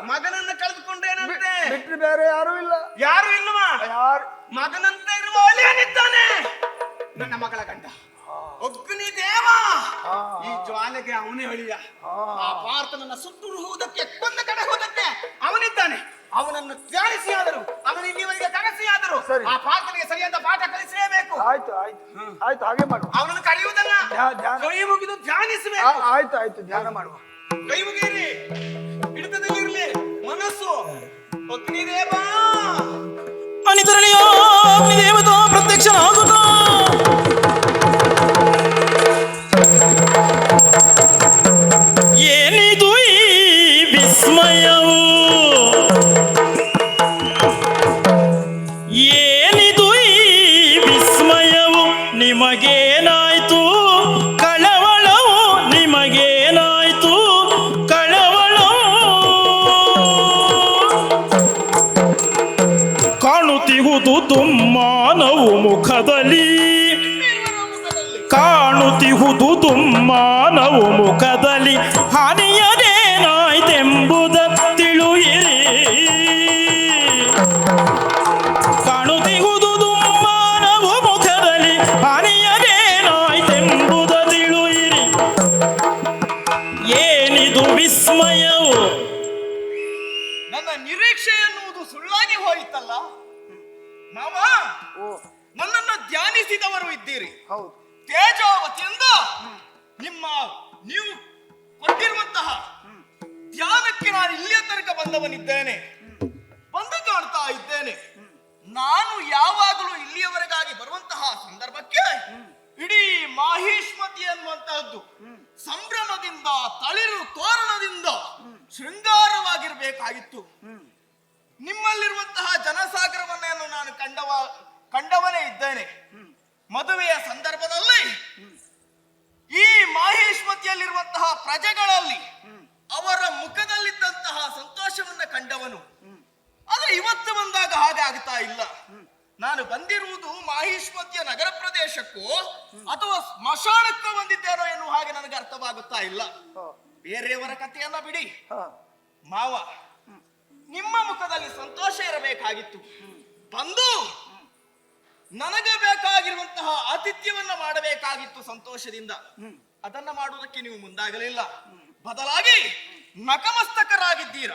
ಮಗನನ್ನ ಕಳೆದುಕೊಂಡೇನಂತೆ ಬಿಟ್ಟು ಬೇರೆ ಯಾರು ಇಲ್ಲ. ಯಾರು ಇಲ್ವಾ? ಯಾರು? ಮಗನಂತ ಇರುವ ಒಲೆಯನಿದ್ದಾನೆ. ನನ್ನ ಮಗಳ ಗಂಡ. ಅಗ್ನಿ ದೇವ. ಈ ಜ್ವಾಲೆಗೆ ಅವನೇ ಅಳಿಯ. ಆ ಪಾರ್ಥನನ್ನ ಸುತ್ತುರುವುದಕ್ಕೆ ಕೊಂದ ಕಡೆ ಹೋದಕ್ಕೆ ಅವನಿದ್ದಾನೆ. ಅವನನ್ನು ತ್ಯಾಳಿಸಿ ಆದರು. ಅವನು ಇಲ್ಲಿವರೆಗೆ ಕರೆಸಿ ಆದರು. ಆ ಪಾರ್ಥನಿಗೆ ಸರಿಯಾದ ಪಾಠ ಕಲಿಸಲೇಬೇಕು. ಆಯ್ತು ಆಯ್ತು. ಆಯ್ತು ಹಾಗೆ ಮಾಡುವ ಅವನನ್ನು ಕರೆಯುವುದಲ್ಲ. ಕೈ ಮುಗಿದು ಧ್ಯಾನಿಸಬೇಕು. ಆಯ್ತು ಆಯ್ತು ಧ್ಯಾನ ಮಾಡುವ. ಕೈ ಮುಗಿಯಿರಿ সম্মানিত নিয়ম নিজে ಮುಖದಲ್ಲಿ ಕಾಣುತ್ತಿಹುದು ತುಮ್ಮಾನವು ಮುಖದಲ್ಲಿ ಹಾನಿಯದೇನಾಯ್ತೆಂಬುದ ತಿಳಿಯಿರಿ. ಕಾಣುತ್ತಿಹುದು ತುಮ್ಮಾನವು ಮುಖದಲ್ಲಿ ಹಾನಿಯದೇನಾಯ್ತೆಂಬುದ ತಿಳುಯಿರಿ. ಏನಿದು ವಿಸ್ಮಯವು? ನನ್ನ ನಿರೀಕ್ಷೆ ಎನ್ನುವುದು ಸುಳ್ಳಾಗಿ ಹೋಯಿತಲ್ಲ? ಮಾವ ಓ. ಧ್ಯಾನಿಸಿದವರು ಇದ್ದೀರಿ. ಹೌದು. ತೇಜೋವತಿಯಿಂದ ನಿಮ್ಮ ನೀವು ಕೊಟ್ಟಿರುವಂತಹ ಧ್ಯಾನಕ್ಕೆ ನಾನು ಇಲ್ಲಿಯ ತನಕ ಬಂದವನಿದ್ದೇನೆ. ಬಂದು ಕಾಣ್ತಾ ಇದ್ದೇನೆ. ನಾನು ಯಾವಾಗಲೂ ಇಲ್ಲಿಯವರೆಗಾಗಿ ಬರುವಂತಹ ಸಂದರ್ಭಕ್ಕೆ ಇಡೀ ಮಾಹಿಷ್ಮತಿ ಅನ್ನುವಂತಹದ್ದು ಸಂಭ್ರಮದಿಂದ ತಳಿರು ತೋರಣದಿಂದ ಶೃಂಗಾರವಾಗಿರಬೇಕಾಗಿತ್ತು. ನಿಮ್ಮಲ್ಲಿರುವಂತಹ ಜನಸಾಗರವನ್ನೇನು ನಾನು ಕಂಡವ ಕಂಡವನೇ ಇದ್ದಾನೆ. ಮದುವೆಯ ಸಂದರ್ಭದಲ್ಲಿ ಈ ಮಾಹೇಶ್ವತಿಯಲ್ಲಿರುವಂತಹ ಪ್ರಜೆಗಳಲ್ಲಿ ಅವರ ಮುಖದಲ್ಲಿದ್ದಂತಹ ಸಂತೋಷವನ್ನ ಕಂಡವನು. ಆದ್ರೆ ಇವತ್ತು ಬಂದಾಗ ಹಾಗೆ ಆಗ್ತಾ ಇಲ್ಲ. ನಾನು ಬಂದಿರುವುದು ಮಾಹಿಷ್ಮತಿಯ ನಗರ ಪ್ರದೇಶಕ್ಕೂ ಅಥವಾ ಸ್ಮಶಾನಕ್ಕೂ ಬಂದಿದ್ದೇನೋ ಎನ್ನುವ ಹಾಗೆ ನನಗೆ ಅರ್ಥವಾಗುತ್ತಾ ಇಲ್ಲ. ಬೇರೆಯವರ ಕಥೆಯನ್ನ ಬಿಡಿ. ಮಾವ ನಿಮ್ಮ ಮುಖದಲ್ಲಿ ಸಂತೋಷ ಇರಬೇಕಾಗಿತ್ತು. ಬಂದು ನನಗೆ ಬೇಕಾಗಿರುವಂತಹ ಆತಿಥ್ಯವನ್ನ ಮಾಡಬೇಕಾಗಿತ್ತು ಸಂತೋಷದಿಂದ. ಅದನ್ನ ಮಾಡುವುದಕ್ಕೆ ನೀವು ಮುಂದಾಗಲಿಲ್ಲ. ಬದಲಾಗಿ ನಕಮಸ್ತಕರಾಗಿದ್ದೀರ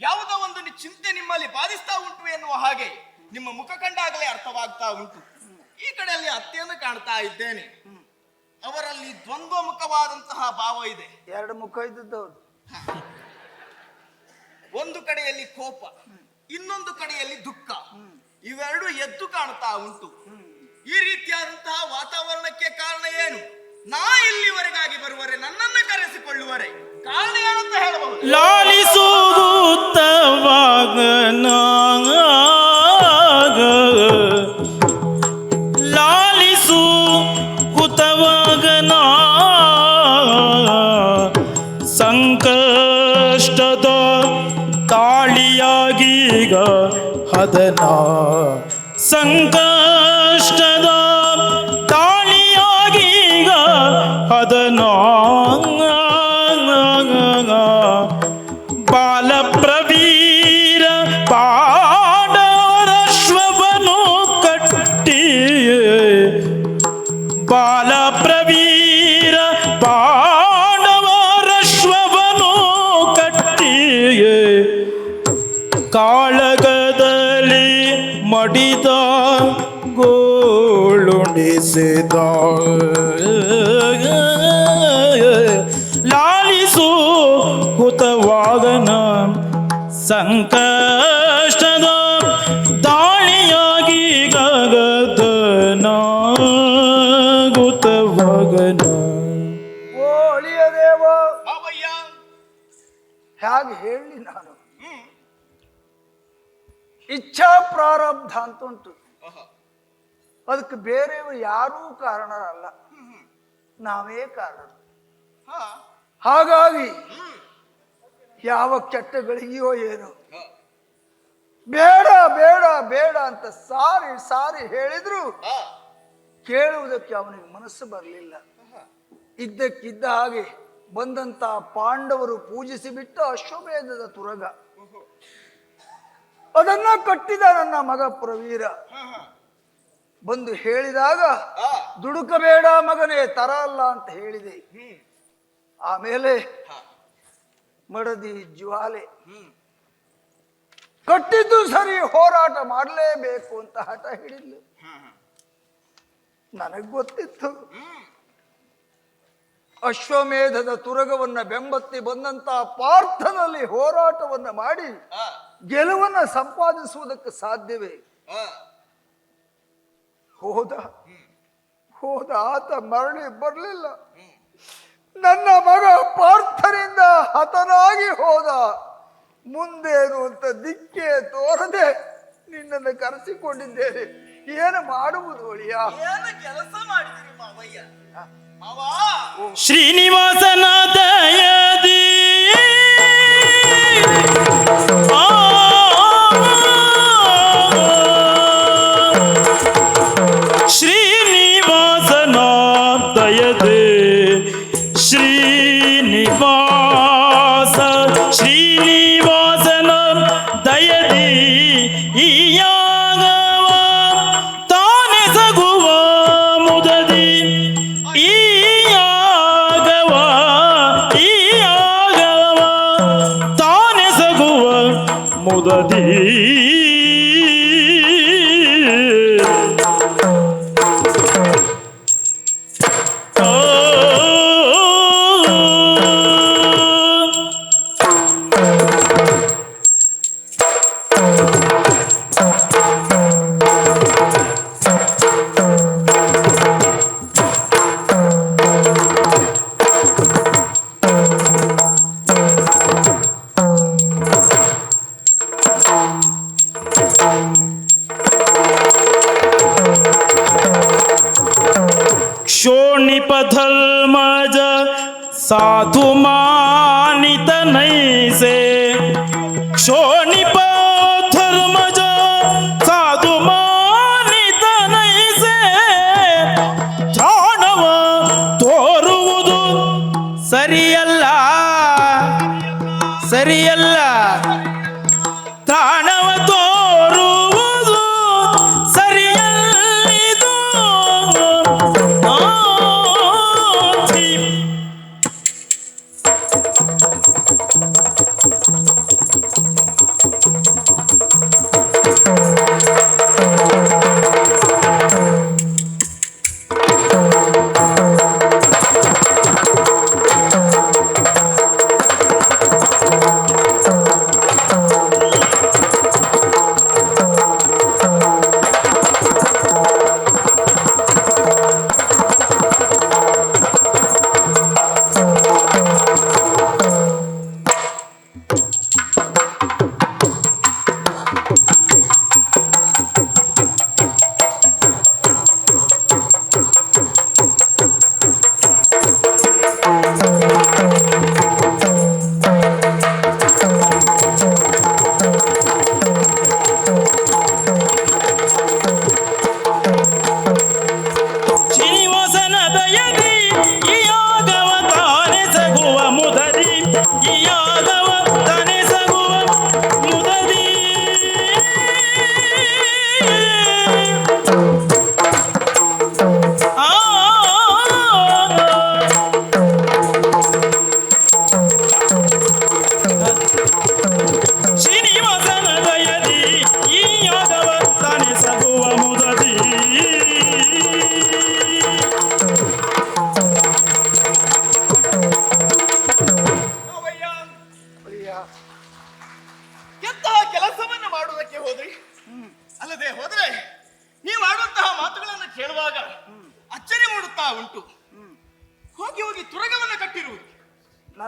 ಯಾವುದೋ ಒಂದು ನಿ- ಚಿಂತೆ ನಿಮ್ಮಲ್ಲಿ ಬಾಧಿಸ್ತಾ ಉಂಟು ಎನ್ನುವ ಹಾಗೆ ನಿಮ್ಮ ಮುಖ ಕಂಡಾಗಲೇ ಅರ್ಥವಾಗ್ತಾ ಉಂಟು. ಈ ಕಡೆಯಲ್ಲಿ ಅತ್ತೆಯನ್ನು ಕಾಣ್ತಾ ಇದ್ದೇನೆ. ಅವರಲ್ಲಿ ದ್ವಂದ್ವಮುಖವಾದಂತಹ ಭಾವ ಇದೆ. ಎರಡು ಮುಖ ಇದ್ದದ್ದು ಒಂದು ಕಡೆಯಲ್ಲಿ ಕೋಪ ಇನ್ನೊಂದು ಕಡೆಯಲ್ಲಿ ದುಃಖ. ಇವೆರಡು ಎದ್ದು ಕಾಣ್ತಾ ಉಂಟು. ಈ ರೀತಿಯಾದಂತಹ ವಾತಾವರಣಕ್ಕೆ ಕಾರಣ ಏನು? ನಾ ಇಲ್ಲಿವರೆಗಾಗಿ ಬರುವರೆ, ನನ್ನನ್ನು ಕರೆಸಿಕೊಳ್ಳುವರೆ. ಕಾರಣ ಏನಂತ ಹೇಳಬಹುದು? ಲಾಲಿಸುತ್ತವಾಗನಾಗ ಹದನ ಸಂಕಷ್ಟದ ತಾಳಿಯಾಗೀಗ ಹದನ ಲಾಲಿಸು ಹುತವಾಗನ ಸಂಕಷ್ಟದ ದಾಳಿಯಾಗಿ ಗಗದನ ಗುತವಾಗನ ಓ ಅಳಿಯ ದೇವ ಹೇಗೆ ಹೇಳಿ ನಾನು ಇಚ್ಛಾ ಪ್ರಾರಬ್ಧ ಅಂತ ಉಂಟು ಆಹಾ. ಅದಕ್ಕೆ ಬೇರೆಯವರು ಯಾರೂ ಕಾರಣರಲ್ಲ. ನಾವೇ ಕಾರಣ. ಹಾ. ಹಾಗಾಗಿ ಯಾವ ಕೆಟ್ಟ ಗಳಿಗೆಯೋ ಏನು. ಬೇಡ ಬೇಡ ಬೇಡ ಅಂತ ಸಾರಿ ಸಾರಿ ಹೇಳಿದ್ರು. ಕೇಳುವುದಕ್ಕೆ ಅವನಿಗೆ ಮನಸ್ಸು ಬರಲಿಲ್ಲ. ಇದ್ದಕ್ಕಿದ್ದ ಹಾಗೆ ಬಂದಂತ ಪಾಂಡವರು ಪೂಜಿಸಿ ಬಿಟ್ಟ ಅಶ್ವಮೇಧದ ತುರಗ. ಅದನ್ನ ಕಟ್ಟಿದ ನನ್ನ ಮಗ ಪ್ರವೀರ. ಬಂದು ಹೇಳಿದಾಗ ದುಡುಕಬೇಡ ಮಗನೇ ತರ ಅಲ್ಲ ಅಂತ ಹೇಳಿದೆ. ಆಮೇಲೆ ಮಡದಿ ಜ್ವಾಲೆ. ಕಟ್ಟಿದ್ದು ಸರಿ ಹೋರಾಟ ಮಾಡಲೇಬೇಕು ಅಂತ ಹಠ ಹಿಡಿದ್ಲು. ನನಗ್ ಗೊತ್ತಿತ್ತು. ಅಶ್ವಮೇಧದ ತುರಗವನ್ನ ಬೆಂಬತ್ತಿ ಬಂದಂತ ಪಾರ್ಥನಲ್ಲಿ ಹೋರಾಟವನ್ನ ಮಾಡಿ ಗೆಲುವನ್ನ ಸಂಪಾದಿಸುವುದಕ್ಕೆ ಸಾಧ್ಯವೇ? ಹೋದ. ಹೋದ ಆತ ಮರಳಿ ಬರಲಿಲ್ಲ. ನನ್ನ ಮಗ ಪಾರ್ಥರಿಂದ ಹತನಾಗಿ ಹೋದ. ಮುಂದೇನು ಅಂತ ದಿಕ್ಕೆ ತೋರದೆ ನಿನ್ನನ್ನು ಕರೆಸಿಕೊಂಡಿದ್ದೇನೆ. ಏನು ಮಾಡುವುದು ಒಳಿಯ ಏನು ಕೆಲಸ ಮಾಡಿದಿರಿ ಮಾವಯ್ಯ? ಮಾವ. 我的地。शोणिपथल मज साधु मानित नहीं से।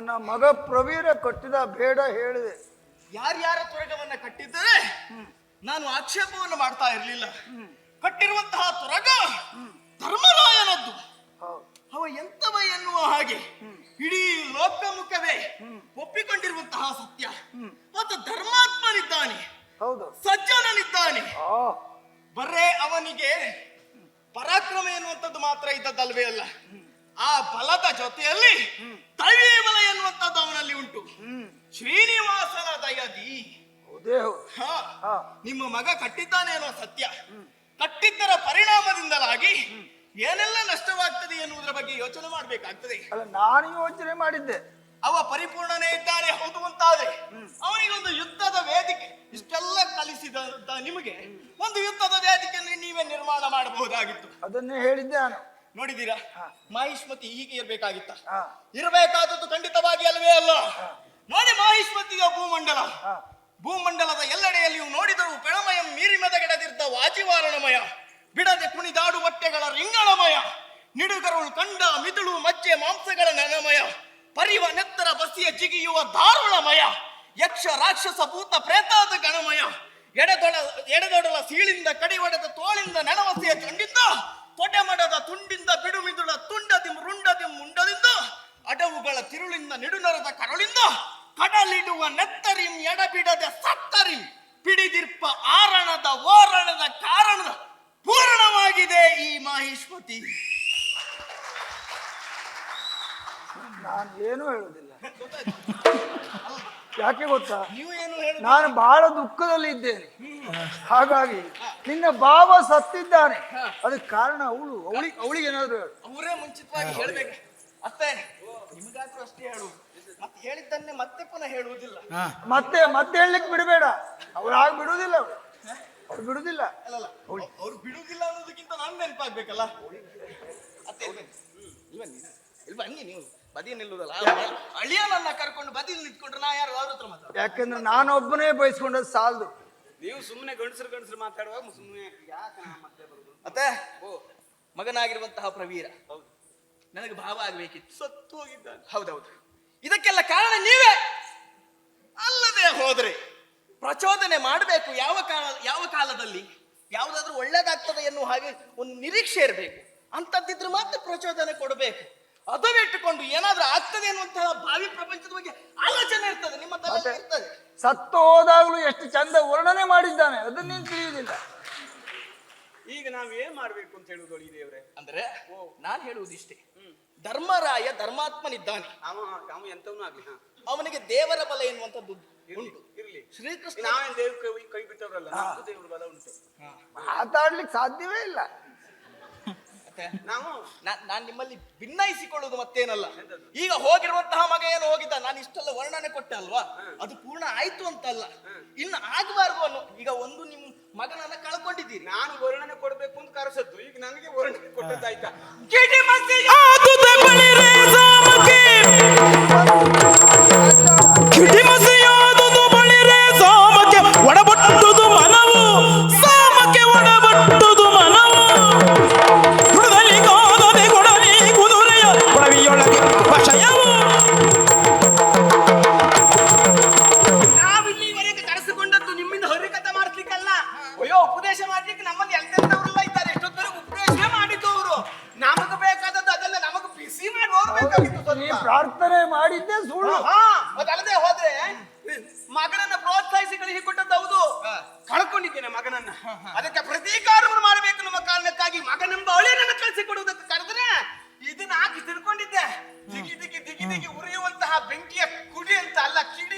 ನನ್ನ ಮಗ ಪ್ರವೀರ ಕಟ್ಟಿದ ಬೇಡ ಹೇಳಿದೆ. ಯಾರ್ಯಾರ ತುರಗವನ್ನ ಕಟ್ಟಿದ್ದರೆ ನಾನು ಆಕ್ಷೇಪವನ್ನು ಮಾಡ್ತಾ ಇರಲಿಲ್ಲ. ಕಟ್ಟಿರುವಂತಹ ತುರಗ ಧರ್ಮರಾಯನದ್ದು. ಹೌದು. ಅವ ಎಂತವ ಎನ್ನುವ ಹಾಗೆ ಇಡೀ ಲೋಕಮುಖವೇ ಒಪ್ಪಿಕೊಂಡಿರುವಂತಹ ಸತ್ಯ. ಮತ್ತು ಧರ್ಮಾತ್ಮನಿದ್ದಾನೆ. ಹೌದು. ಸಜ್ಜನನಿದ್ದಾನೆ. ಬರ್ರೆ ಬರೇ ಅವನಿಗೆ ಪರಾಕ್ರಮ ಎನ್ನುವಂಥದ್ದು ಮಾತ್ರ ಇದ್ದದ್ದಲ್ವೇ ಅಲ್ಲ. ಆ ಫಲದ ಜೊತೆಯಲ್ಲಿ ದೈವೀ ಬಲ ಎನ್ನುವಂಥದ್ದು ಅವನಲ್ಲಿ ಉಂಟು. ಶ್ರೀನಿವಾಸನ ದಯದಿ. ನಿಮ್ಮ ಮಗ ಕಟ್ಟಿದ್ದಾನೆ ಅನ್ನೋ ಸತ್ಯ. ಕಟ್ಟಿದ್ದರ ಪರಿಣಾಮದಿಂದಲಾಗಿ ಏನೆಲ್ಲ ನಷ್ಟವಾಗ್ತದೆ ಎನ್ನುವುದರ ಬಗ್ಗೆ ಯೋಚನೆ ಮಾಡಬೇಕಾಗ್ತದೆ. ಅಲ್ಲ ನಾನು ಯೋಚನೆ ಮಾಡಿದ್ದೆ. ಅವ ಪರಿಪೂರ್ಣನೇ ಇದ್ದಾನೆ ಹೌದು ಅಂತಾದ್ರೆ ಅವನಿಗೊಂದು ಯುದ್ಧದ ವೇದಿಕೆ ಇಷ್ಟೆಲ್ಲ ಕಲಿಸಿದ ನಿಮಗೆ ಒಂದು ಯುದ್ಧದ ವೇದಿಕೆಯನ್ನು ನೀವೇ ನಿರ್ಮಾಣ ಮಾಡಬಹುದಾಗಿತ್ತು. ಅದನ್ನೇ ಹೇಳಿದ್ದೆ ನಾನು. ನೋಡಿದ್ದೀರಾ? ಮಾಹಿಷ್ಮತಿ ಹೀಗೆ ಇರ್ಬೇಕಾಗಿತ್ತ. ಇರಬೇಕಾದದ್ದು ಖಂಡಿತವಾಗಿ ಅಲ್ವೇ ಅಲ್ಲ. ನೋಡಿ ಮಾಹಿಷ್ಮತಿಯ ಭೂಮಂಡಲ. ಭೂಮಂಡಲದ ಎಲ್ಲೆಡೆಯಲ್ಲಿಯೂ ನೋಡಿದರೂ ಪೆಳಮಯ ಮೀರಿ ಮೆದಗೆಡದಿದ್ದ ವಾಚಿವಾರಣಮಯ ಬಿಡದೆ ಕುಣಿದಾಡು ಬಟ್ಟೆಗಳ ರಿಂಗಳಮಯ ನಿಡುಗರುಳು ಕಂಡ ಮಿದುಳು ಮಜ್ಜೆ ಮಾಂಸಗಳ ನನಮಯ ಪರಿವ ನೆತ್ತರ ಬಸಿಯ ಜಿಗಿಯುವ ದಾರುಣಮಯ ಯಕ್ಷ ರಾಕ್ಷಸ ಭೂತ ಪ್ರೇತಾದ ಗಣಮಯ ಎಡೆದೊಡ ಎಡೆದೊಡಲ ಸೀಳಿಂದ ಕಡಿ ತೋಳಿಂದ ತೋಳಿಂದ ನೆನವಸೆಯ ಚಂಡಿಂದ ತೊಡೆಮಡದ ತುಂಡಿಂದ ಬಿಡುಮಿದುಳ ತುಂಡದಿ ರುಂಡದಿ ಮುಂಡದಿಂದ ಅಡವುಗಳ ತಿರುಳಿಂದ ನಿಡುನರದ ಕರುಳಿಂದ ಕಡಲಿಡುವ ನೆತ್ತರಿಂ ಎಡಬಿಡದೆ ಸತ್ತರಿಂ ಪಿಡಿದಿರ್ಪ ಆರಣದ ಓರಣದ ಕಾರಣದ ಪೂರ್ಣವಾಗಿದೆ ಈ ಮಹೇಶ್ವತಿ ನಾನು ಏನು ಹೇಳುದಿಲ್ಲ. ಯಾಕೆ ಗೊತ್ತಾ? ನೀವು ಏನು ಹೇಳು ನಾನು ಬಹಳ ದುಃಖದಲ್ಲಿ ಇದ್ದೇನೆ ಹಾಗಾಗಿ ನಿನ್ನ ಭಾವ ಸತ್ತಿದ್ದಾನೆ. ಅದಕ್ಕೆ ಕಾರಣ ಅವಳು. ಅವಳಿಗೆ ಅವಳಿಗೆ ಏನಾದ್ರು ಹೇಳು. ಅವರೇ ಮುಂಚಿತವಾಗಿ ಹೇಳ್ಬೇಕು. ಅತ್ತೆ ನಿಮಗಾದ್ರೂ ಅಷ್ಟೇ ಹೇಳು. ಮತ್ತೆ ಹೇಳಿದ್ದನ್ನೇ ಮತ್ತೆ ಪುನಃ ಹೇಳುವುದಿಲ್ಲ. ಮತ್ತೆ ಮತ್ತೆ ಹೇಳಲಿಕ್ಕೆ ಬಿಡಬೇಡ. ಅವ್ರು ಆಗ ಬಿಡುವುದಿಲ್ಲ ಅವ್ರು. ಅವ್ರು ಬಿಡುವುದಿಲ್ಲ. ಅಲ್ಲಲ್ಲ ಅವ್ರು ಬಿಡುವುದಿಲ್ಲ ಅನ್ನೋದಕ್ಕಿಂತ ನಾನು ನೆನಪಾಗ್ಬೇಕಲ್ಲ. ಅತ್ತೆ ಇಲ್ಲಿ ನೀನು? ಬನ್ನಿ ನೀವು? ಬದಿ ನಿಲ್ಲುದಲ್ಲ? ಅಳಿಯನನ್ನ ಕರ್ಕೊಂಡು ಬದಿ ನಿಂತ್ಕೊಂಡ್ರೆ ನಾ ಯಾರು ಅವ್ರ ಹತ್ರ ಮಾತಾಡ ಯಾಕಂದ್ರೆ ನಾನೊಬ್ಬನೇ ಬಯಸ್ಕೊಂಡದ್ದು ಸಾಲದು. ನೀವು ಸುಮ್ಮನೆ ಗಂಡಸರು ಗಂಡಸರು ಮಾತಾಡುವಾಗ ಸುಮ್ಮನೆ ಯಾಕೆ ಮತ್ತೆ ಬರುದು ಮತ್ತೆ? ಮಗನಾಗಿರುವಂತಹ ಪ್ರವೀರ. ಹೌದು. ನನಗೆ ಭಾವ ಆಗ್ಬೇಕಿತ್ತು. ಸತ್ತು ಹೋಗಿದ್ದಾನೆ. ಹೌದೌದು. ಇದಕ್ಕೆಲ್ಲ ಕಾರಣ ನೀವೇ. ಅಲ್ಲದೆ ಹೋದ್ರೆ ಪ್ರಚೋದನೆ ಮಾಡಬೇಕು ಯಾವ ಕಾಲ ಯಾವ ಕಾಲದಲ್ಲಿ? ಯಾವುದಾದ್ರೂ ಒಳ್ಳೇದಾಗ್ತದೆ ಎನ್ನುವ ಹಾಗೆ ಒಂದು ನಿರೀಕ್ಷೆ ಇರಬೇಕು. ಅಂತದ್ದಿದ್ರೆ ಮಾತ್ರ ಪ್ರಚೋದನೆ ಕೊಡಬೇಕು. ಅದು ಇಟ್ಟುಕೊಂಡು ಏನಾದ್ರೂ ಆಗ್ತದೆ ಅನ್ನುವಂತಹ ಭಾವಿ ಪ್ರಪಂಚದ ಬಗ್ಗೆ ಆಲೋಚನೆ ಇರ್ತದೆ ನಿಮ್ಮ ತಲೆ ಇರ್ತದೆ. ಸತ್ತು ಹೋದಾಗಲೂ ಎಷ್ಟು ಚಂದ ವರ್ಣನೆ ಮಾಡಿದ್ದಾನೆ ಅದನ್ನ ನೀನು ತಿಳಿಯುವುದಿಲ್ಲ ಈಗ ನಾವು ಏನ್ ಮಾಡ್ಬೇಕು ಅಂತ ಹೇಳುದು ಈ ದೇವ್ರೆ? ಅಂದ್ರೆ ನಾನು ಹೇಳುವುದಿಷ್ಟೇ. ಧರ್ಮರಾಯ ಧರ್ಮಾತ್ಮನಿದ್ದಾನೆ. ಅವ ಎಂತವನು ಆಗ್ಲಿ ಅವನಿಗೆ ದೇವರ ಬಲ ಎನ್ನುವಂಥದ್ದು ಇರ್ಲಿ ಉಂಟು. ಇರ್ಲಿ. ಶ್ರೀಕೃಷ್ಣ ನಾವೇನ್ ಕೈ ಬಿಟ್ಟವರಲ್ಲ ದೇವ್ರ ಬಲ ಉಂಟು. ಮಾತಾಡ್ಲಿಕ್ಕೆ ಸಾಧ್ಯವೇ ಇಲ್ಲ. ನಾವು ನಾನು ನಾನ್ ನಿಮ್ಮಲ್ಲಿ ಭಿನ್ನಯಿಸಿಕೊಳ್ಳುವುದು ಮತ್ತೇನಲ್ಲ. ಈಗ ಹೋಗಿರುವಂತಹ ಮಗ ಏನು ಹೋಗಿದ್ದ? ನಾನು ಇಷ್ಟೆಲ್ಲ ವರ್ಣನೆ ಕೊಟ್ಟೆ ಅಲ್ವಾ? ಅದು ಪೂರ್ಣ ಆಯ್ತು ಅಂತಲ್ಲ. ಇನ್ನು ಆಗಬಾರ್ದು ಅನ್ನೋ ಈಗ ಒಂದು ನಿಮ್ ಮಗನನ್ನ ಕಳ್ಕೊಂಡಿದ್ದೀರಿ. ನಾನು ವರ್ಣನೆ ಕೊಡ್ಬೇಕು ಅಂತ ಕರೆಸದ್ದು. ಈಗ ನನಗೆ ವರ್ಣನೆ ಕೊಟ್ಟದ್ದಾಯ್ತಾ ಮಗನನ್ನ. ಅದಕ್ಕೆ ಪ್ರತೀಕಾರವನ್ನು ಮಾಡಬೇಕು ನಮ್ಮ ಕಾರಣಕ್ಕಾಗಿ. ಮಗನೆಂಬ ಅಳಿಯನನ್ನು ಕಳಿಸಿಕೊಡುವುದಕ್ಕೆ ಕರೆದ್ರೆ ಇದನ್ನ ಹಾಕಿ ತಿಳ್ಕೊಂಡಿದ್ದೆ. ದಿಗಿ ದಿಗಿ ದಿಗಿ ದಿಗಿ ಉರಿಯುವಂತಹ ಬೆಂಕಿಯ ಕುಡಿ ಅಂತ ಅಲ್ಲ ಕಿಡಿ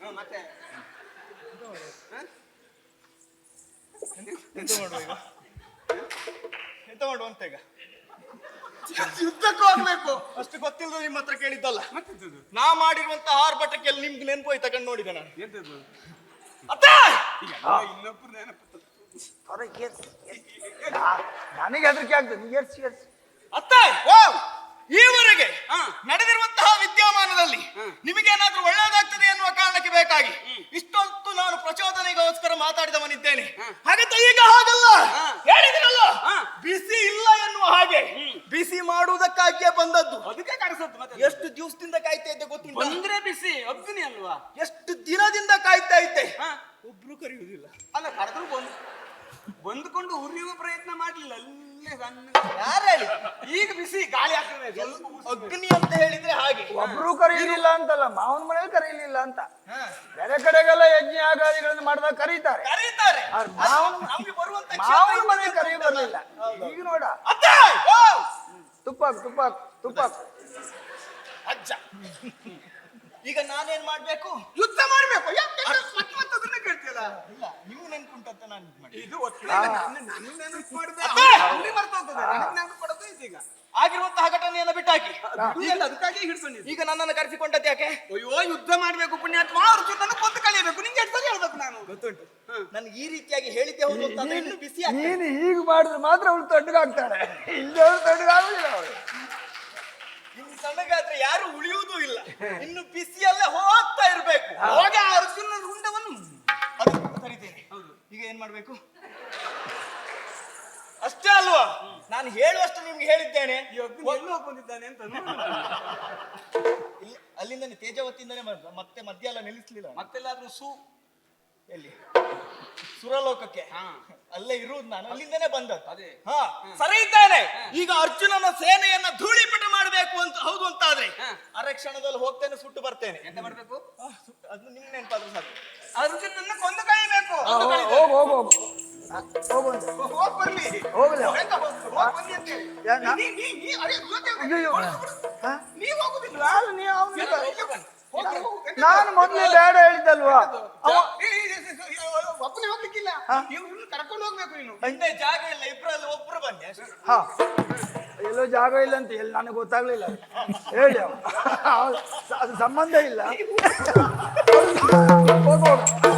ಮತ್ತೆ? ಎಂತ ಮಾಡುವ ಈಗ? ಎಂತ ಮಾಡುವ ಅಂತ ಈಗ? ಯುದ್ಧಕ್ಕೂ ಆಗ್ಬೇಕು. ಅಷ್ಟು ಗೊತ್ತಿಲ್ಲದ ನಿಮ್ಮ ಹತ್ರ ಕೇಳಿದ್ದಲ್ಲ. ಮತ್ತಿದ್ದು ನಾ ಮಾಡಿರುವಂತ ಆರ್ಭಟಕ್ಕೆ ನಿಮ್ಗೆ ನೆನಪು ಹೋಯ್ತು ತಗೊಂಡು ನೋಡಿದೆ ನಾನು. ಎಂತದ್ದು? ಅತ್ತೆ! ಈಗ ಇನ್ನೊಬ್ರು ನೆನಪು ನನಗೆ ಹೆದರಿಕೆ ಆಗ್ತದೆ. ಏರ್ಸಿ ಏರ್ಸಿ. ಅತ್ತೆ! ಓ! ಈವರೆಗೆ ಹಾ. ನಡೆದಿರುವಂತಹ ವಿದ್ಯಮಾನದಲ್ಲಿ ನಿಮಗೇನಾದ್ರೂ ಒಳ್ಳೇದಾಗ್ತದೆ ಎನ್ನುವ ಕಾರಣಕ್ಕೆ ಬೇಕಾಗಿ ಇಷ್ಟೊತ್ತು ನಾನು ಪ್ರಚೋದನೆಗೋಸ್ಕರ ಮಾತಾಡಿದವನಿದ್ದೇನೆ. ಹಾಗಂತ ಈಗ ಹಾಗಲ್ಲ. ಹೇಳಿದ್ರಲ್ಲ. ಬಿಸಿ ಇಲ್ಲ ಎನ್ನುವ ಹಾಗೆ. ಬಿಸಿ ಮಾಡುವುದಕ್ಕಾಗಿಯೇ ಬಂದದ್ದು. ಅದಕ್ಕೆ ಕರೆಸದ್ದು ಮತ್ತೆ ಎಷ್ಟು ದಿವಸದಿಂದ ಕಾಯ್ತಾ ಇದ್ದೆ ಗೊತ್ತುಂಟ ಅಂದ್ರೆ ಬಿಸಿ ಅಗ್ನಿ ಅಲ್ವಾ? ಎಷ್ಟು ದಿನದಿಂದ ಕಾಯ್ತಾ ಇದ್ದೆ? ಒಬ್ರು ಕರೆಯುವುದಿಲ್ಲ. ಅಲ್ಲ ಕರೆದ್ರು ಬಂದು ಬಂದುಕೊಂಡು ಉರಿಯುವ ಪ್ರಯತ್ನ ಮಾಡ್ಲಿಲ್ಲ. ಅಲ್ಲೇ ಸಣ್ಣ ಯಾರು ಹೇಳಿ? ಈಗ ಬಿಸಿ ಗಾಳಿ ಆಗ್ತದೆ ಸ್ವಲ್ಪ ಅಗ್ನಿ ಅಂತ ಹೇಳಿದ್ರೆ ಹಾಗೆ. ಒಬ್ರು ಕರೀಲಿಲ್ಲ ಅಂತಲ್ಲ ಮಾವನ ಮನೇಲಿ ಕರೀಲಿಲ್ಲ ಅಂತ. ಬೇರೆ ಕಡೆಗೆಲ್ಲ ಯಜ್ಞ ಆಗಾದಿಗಳನ್ನು ಮಾಡಿದಾಗ ಕರೀತಾರೆ. ಕರೀತಾರೆ. ಆದ್ರೆ ಮಾವನ ನಮ್ಗೆ ಬರುವಂತ ಮಾವನ ಮನೆ ಕರೀ ಬರಲಿಲ್ಲ ಈಗ ನೋಡ. ಅತ್ತೆ! ತುಪ್ಪ ತುಪ್ಪಾಕ್ ತುಪ್ಪಾಕ್ ತುಪ್ಪಾಕ್. ಅಜ್ಜ. ಈಗ ನಾನೇನ್ ಮಾಡ್ಬೇಕು? ಯುದ್ಧ ಮಾಡ್ಬೇಕು. ಯಾಕೆ ಮತ್ತೆ ಮತ್ತೆ ಇಲ್ಲ ನೀವು ನೆನ್ಪುಂಟಂತ ನಾನು ಇದ್ ಮಾಡಿ ಇದು ನನ್ನ ನೆನಪು ಮಾಡಿದ್ರೆ ಅತ್ತೆ! ಅವ್ನಿಗೆ ನನಗೆ ನೆನಪು ಕೊಡೋದು ಇದೀಗ ಆಗಿರುವಂತಹ ಘಟನೆಯನ್ನ ಬಿಟ್ಟಾಕಿ. ಎಲ್ಲ ಅದಕ್ಕಾಗಿ ಹಿಡ್ಸೋಣ ಈಗ ನನ್ನನ್ನು ಕರೆಸಿಕೊಂಡದ್ದು ಯಾಕೆ? ಅಯ್ಯೋ ಯುದ್ಧ ಮಾಡಬೇಕು ಪುಣ್ಯಾತ್ಮ. ಅರ್ಜುನನ್ನು ಕೊಂದು ಕಳಿಬೇಕು ನಿಂಗೆ ಎಷ್ಟು ಸರಿ ಹೇಳ್ಬೇಕು ನಾನು? ಗೊತ್ತುಂಟು. ನನ್ಗೆ ಈ ರೀತಿಯಾಗಿ ಹೇಳಿದ್ದೆ ಹೌದು ಅಂತ ಇನ್ನು ಬಿಸಿ ನೀನು ಹೀಗೆ ಮಾಡಿದ್ರೆ ಮಾತ್ರ ಅವಳು ತಣ್ಣಗಾಗ್ತಾಳೆ. ಇಲ್ಲದವ್ರು ತಣ್ಣಗಾಗುದಿಲ್ಲ ಅವಳು. ಇನ್ನು ಸಣ್ಣಗಾದ್ರೆ ಯಾರು ಉಳಿಯುವುದೂ ಇಲ್ಲ. ಇನ್ನು ಬಿಸಿಯಲ್ಲೇ ಹೋಗ್ತಾ ಇರ್ಬೇಕು. ಹೋಗ ಅರ್ಜುನ ರುಂಡವನ್ನು ಏನ್ ಮಾಡ್ಬೇಕು? ಅಷ್ಟೇ ಅಲ್ವಾ? ನಾನು ಹೇಳುವಷ್ಟು ನಿಮ್ಗೆ ಹೇಳಿದ್ದೇನೆ. ಬಂದಿದ್ದಾನೆ ಅಂತ. ಇಲ್ಲಿ ಅಲ್ಲಿಂದನೇ ಬಂದ ಮತ್ತೆ ಮಧ್ಯ ಎಲ್ಲ ನಿಲ್ಲಿಸ್ಲಿಲ್ಲ. ಮತ್ತೆಲ್ಲಾದ್ರೂ ಸು ಎಲ್ಲಿ? ಸುರಲೋಕಕ್ಕೆ. ಹಾ. ಅಲ್ಲೇ ಇರುವುದು ನಾನು ಅಲ್ಲಿಂದನೇ ಬಂದದ್ದು. ಅದೇ. ಹಾ ಸರಿ ಇದ್ದಾನೆ. ಈಗ ಅರ್ಜುನನ ಸೇನೆಯನ್ನ ಧೂಳಿಪಟ ಮಾಡಬೇಕು ಅಂತ ಹೌದು ಅಂತ ಆದ್ರೆ ಹಾ. ಅರೆ ಕ್ಷಣದಲ್ಲಿ ಹೋಗ್ತೇನೆ ಸುಟ್ಟು ಬರ್ತೇನೆ. ಎಂತ ಮಾಡ್ಬೇಕು? ಅದು ನಿಮ್ ನೆನಪಾದ್ರೂ ಸಾಕು. ಅರ್ಜುನನ್ನ ಕೊಂದು ಕಳಿಬೇಕು. ಹೋಗು ಹೋಗು ಹೋಗು. ಹೋಗು ಬರ್ಲಿ. ಹೋಗ್ಲಿ. ಎಂತ ಹೋಗ್- ಹೋಗ್ ಬನ್ನಿ ಅಂತ ಹೇಳಿ. ನೀ- ನೀ- ನೀ- ಅರೆ, ಇವತ್ತೇ ಹೋಗು. ಅಯ್ಯಯ್ಯೋ. ಹಾ? ನೀ ಹೋಗುದಿಲ್ವಾ? ನಾನು ನೀ ಹೋಗಿ. ಹೋಗಿ. ಎಂತ ನಾನು ಮೊದ್ಲೇ ಬೇಡ ಹೇಳಿದ್ದಲ್ವಾ? ಅವ ಏ, ಏ, ಏ, ಏ, ಏ, ಒಬ್ಬನೇ ಹೋಗ್ಲಿಕ್ಕಿಲ್ಲ. ಕರ್ಕೊಂಡು ಹೋಗ್ಬೇಕು ನೀನು. ಹಿಂದೆ ಜಾಗ ಇಲ್ಲ ಇಬ್ಬರಲ್ಲಿ ಒಬ್ರು ಬನ್ನಿ. ಹಾ. ಎಲ್ಲೋ ಜಾಗ ಇಲ್ಲ ಅಂತ ಎಲ್ಲಿ ನನಗೆ ಗೊತ್ತಾಗ್ಲಿಲ್ಲ. ಹೇಳಿ ಅವ. ಅದು ಸಂಬಂಧ ಇಲ್ಲ. ಹೋಗು ಹೋಗು.